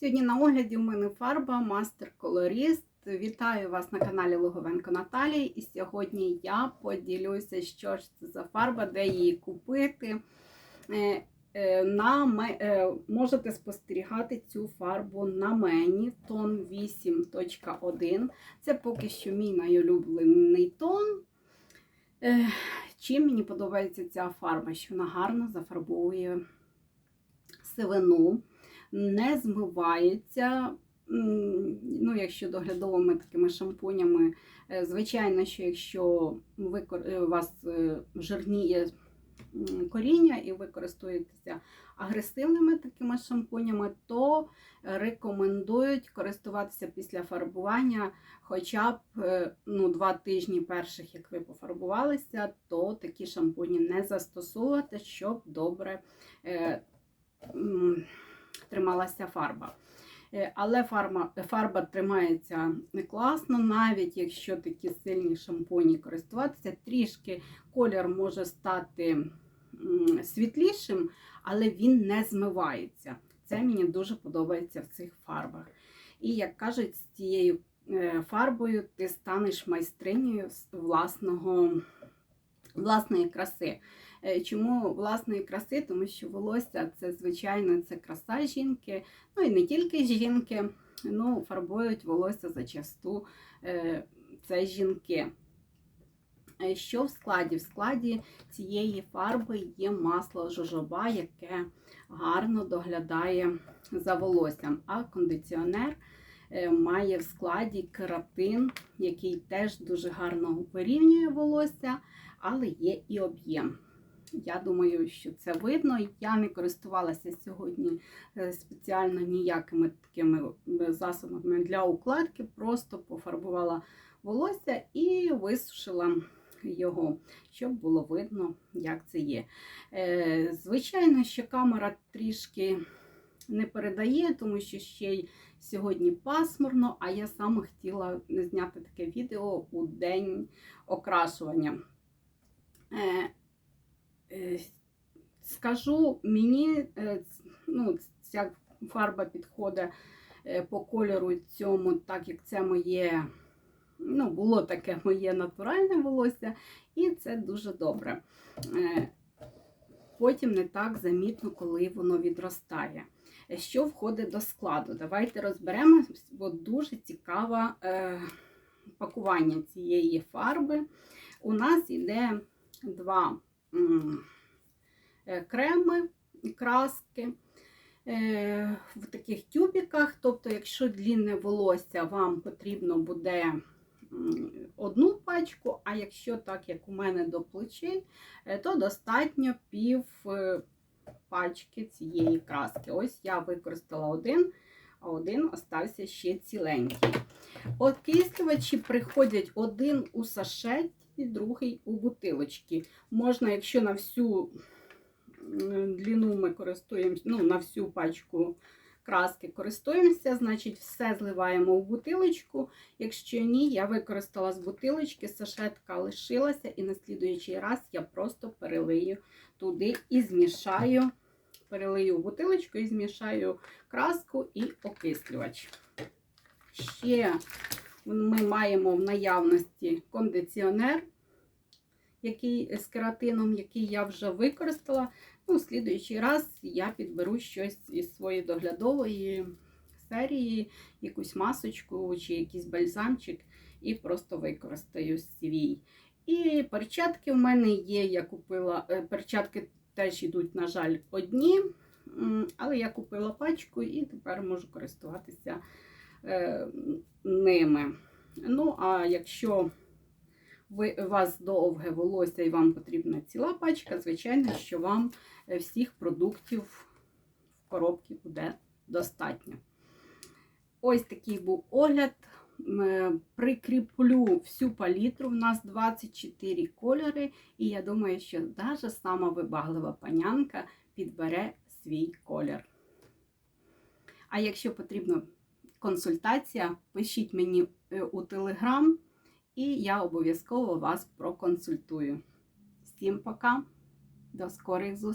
Сьогодні на огляді в мене фарба Master Colorist. Вітаю вас на каналі Луговенко Наталії. І сьогодні я поділюся, що ж це за фарба, де її купити. Е, е, На, е, можете спостерігати цю фарбу на мені тон 8.1. Це поки що мій найулюблений тон. Чим мені подобається ця фарба? Що вона гарно зафарбовує сивину, не змивається. Ну, якщо доглядовими такими шампунями, Е, звичайно, що якщо ви, е, у вас е, жирніє коріння і ви користуєтеся агресивними такими шампунями, то рекомендують користуватися після фарбування хоча б ну, два тижні перших, як ви пофарбувалися, то такі шампуні не застосовувати, щоб добре трималася фарба. Е, Але фарба, фарба тримається не класно, навіть якщо такі сильні шампуні користуватися, трішки колір може стати світлішим, але він не змивається. Це мені дуже подобається в цих фарбах. І як кажуть, з цією е, фарбою ти станеш майстринею власного, власної краси. Е, Чому власної краси? Тому що волосся це, звичайно, це краса жінки, ну і не тільки жінки, ну, фарбують волосся зачасту е, це жінки. Е, Що в складі? В складі цієї фарби є масло жожоба, яке гарно доглядає за волоссям. А кондиціонер має в складі кератин, який теж дуже гарно вирівнює волосся, але є і об'єм. Я думаю, що це видно. Я не користувалася сьогодні е, спеціально ніякими такими е, засобами для укладки, просто пофарбувала волосся і висушила його, щоб було видно, як це є. Е, Звичайно, що камера трішки не передає, тому що ще й сьогодні пасмурно, а я саме хотіла зняти таке відео у день окрашування. Е, е, Скажу, мені е, ну, ця фарба підходить по кольору цьому, так як це моє, ну, було таке моє натуральне волосся, і це дуже добре. Потім не так замітно, коли воно відростає. Що входить до складу? Давайте розберемо, бо дуже цікаве пакування цієї фарби. У нас йде два е, креми, краски е, в таких тюбіках. Тобто, якщо длінне волосся, вам потрібно буде одну пачку, а якщо так, як у мене до плечей, е, то достатньо пів пачки цієї краски. Ось я використала один, а один остався ще ціленький. Окислювачі приходять один у сашеті, другий у бутилочки. Можна, якщо на всю длину ми користуємося, ну, на всю пачку краски користуємося, значить все зливаємо в бутилочку. Якщо ні, я використала з бутилочки, сашетка лишилася, і на слідуючий раз я просто перелию туди і змішаю, перелию в бутилочку і змішаю краску і окислювач. Ще ми маємо в наявності кондиціонер, який з кератином, який я вже використала. Ну, в слідуючий раз я підберу щось із своєї доглядової серії, якусь масочку чи якийсь бальзамчик, і просто використаю свій. І перчатки в мене є. Я купила е, перчатки теж йдуть, на жаль, одні, але я купила пачку і тепер можу користуватися е, ними. Ну, а якщо ви, у вас довге волосся і вам потрібна ціла пачка, звичайно, що вам е, всіх продуктів в коробці буде достатньо. Ось такий був огляд. Е, Прикріплю всю палітру. У нас 24 кольори, і я думаю, що навіть сама вибаглива панянка підбере свій колір. А якщо потрібна консультація, пишіть мені е, у Телеграм, і я обов'язково вас проконсультую. Всім пока, до скорих зустрічей!